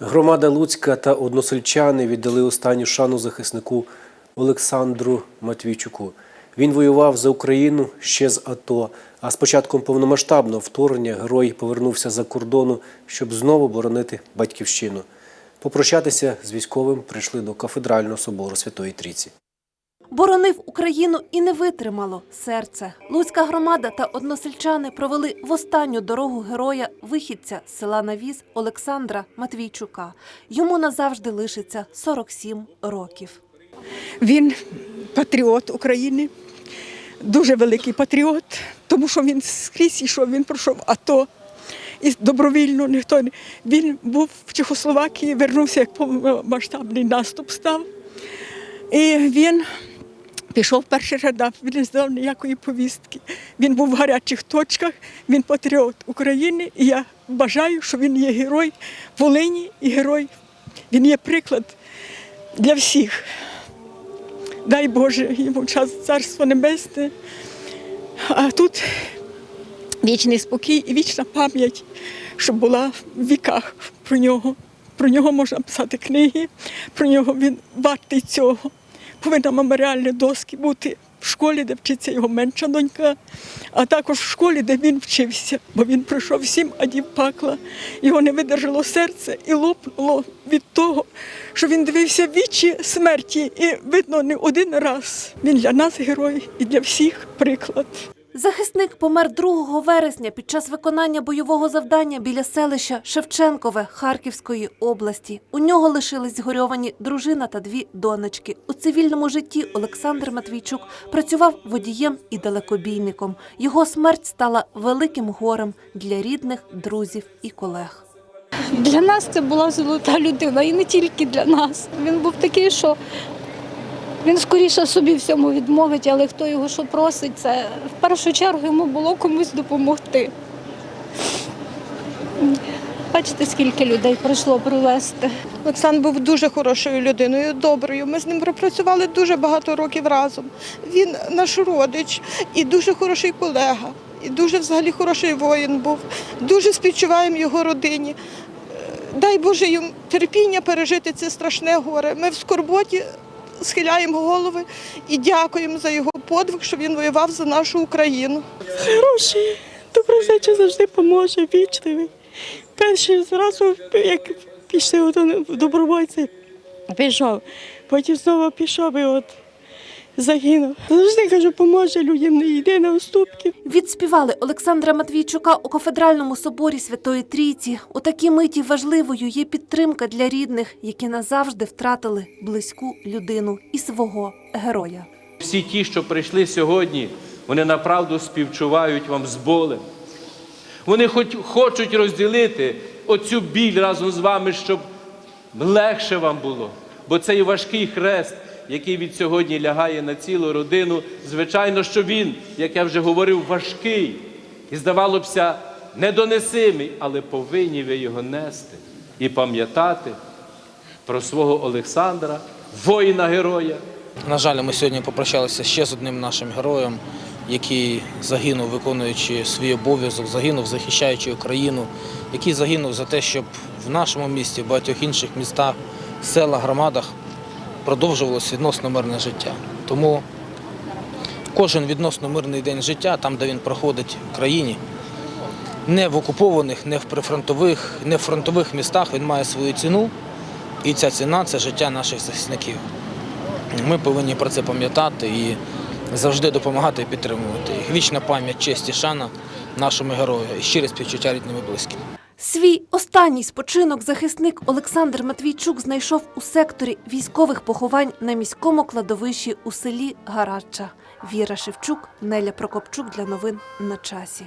Громада Луцька та односельчани віддали останню шану захиснику Олександру Матвійчуку. Він воював за Україну ще з АТО. А з початком повномасштабного вторгнення герой повернувся за кордону, щоб знову боронити батьківщину. Попрощатися з військовим прийшли до кафедрального собору Святої Трійці. Боронив Україну і не витримало серце. Луцька громада та односельчани провели в останню дорогу героя вихідця з села Навіз Олександра Матвійчука. Йому назавжди лишиться 47 років. Він патріот України, дуже великий патріот, тому що він скрізь ішов, він пройшов АТО. І добровільно ніхто не він був в Чехословакії, вернувся, як повномасштабний наступ став. І він пішов перший рядах, він не здав ніякої повістки. Він був в гарячих точках, він патріот України. І я бажаю, що він є герой Волині і герой. Він є приклад для всіх. Дай Боже йому час царство небесне. А тут вічний спокій і вічна пам'ять, щоб була в віках про нього. Про нього можна писати книги, про нього він вартий цього. Повинна меморіальні доски бути в школі, де вчиться його менша донька, а також в школі, де він вчився, бо він пройшов сім адів пакла. Його не видержало серце і лопнуло від того, що він дивився вічі смерті, і видно не один раз. Він для нас герой і для всіх приклад. Захисник помер 2 вересня під час виконання бойового завдання біля селища Шевченкове Харківської області. У нього лишились згорьовані дружина та дві донечки. У цивільному житті Олександр Матвійчук працював водієм і далекобійником. Його смерть стала великим горем для рідних, друзів і колег. Для нас це була золота людина, і не тільки для нас. Він був такий, що він скоріше собі всьому відмовить, але хто його що просить, це в першу чергу йому було комусь допомогти. Бачите, скільки людей прийшло привезти. Олександр був дуже хорошою людиною, доброю. Ми з ним пропрацювали дуже багато років разом. Він наш родич і дуже хороший колега, і дуже взагалі хороший воїн був. Дуже співчуваємо його родині. Е, Дай Боже їм терпіння пережити це страшне горе. Ми в скорботі схиляємо голови і дякуємо за його подвиг, що він воював за нашу Україну. Хороший, доброзичий завжди поможе, вічливий. Перший зразу, як пішли в добровольці, пішов, потім знову пішов і от загинув. Завжди кажу, поможе людям, не йде на уступки. Відспівали Олександра Матвійчука у кафедральному соборі Святої Трійці. У такій миті важливою є підтримка для рідних, які назавжди втратили близьку людину і свого героя. Всі ті, що прийшли сьогодні, вони направду співчувають вам з болем. Вони хоч хочуть розділити оцю біль разом з вами, щоб легше вам було. Бо цей важкий хрест, який від сьогодні лягає на цілу родину, звичайно, що він, як я вже говорив, важкий і, здавалося б, недонесимий, але повинні ви його нести і пам'ятати про свого Олександра, воїна-героя. На жаль, ми сьогодні попрощалися ще з одним нашим героєм, який загинув, виконуючи свій обов'язок, загинув, захищаючи Україну, який загинув за те, щоб в нашому місті, в багатьох інших містах, селах, громадах продовжувалося відносно мирне життя. Тому кожен відносно мирний день життя, там, де він проходить в країні, не в окупованих, не в прифронтових, не в фронтових містах, він має свою ціну. І ця ціна це життя наших захисників. Ми повинні про це пам'ятати і завжди допомагати і підтримувати їх. Вічна пам'ять, честь і шана нашому герою і щире співчуття рідним і близьким. Свій останній спочинок захисник Олександр Матвійчук знайшов у секторі військових поховань на міському кладовищі у селі Гарача. Віра Шевчук, Неля Прокопчук для новин на часі.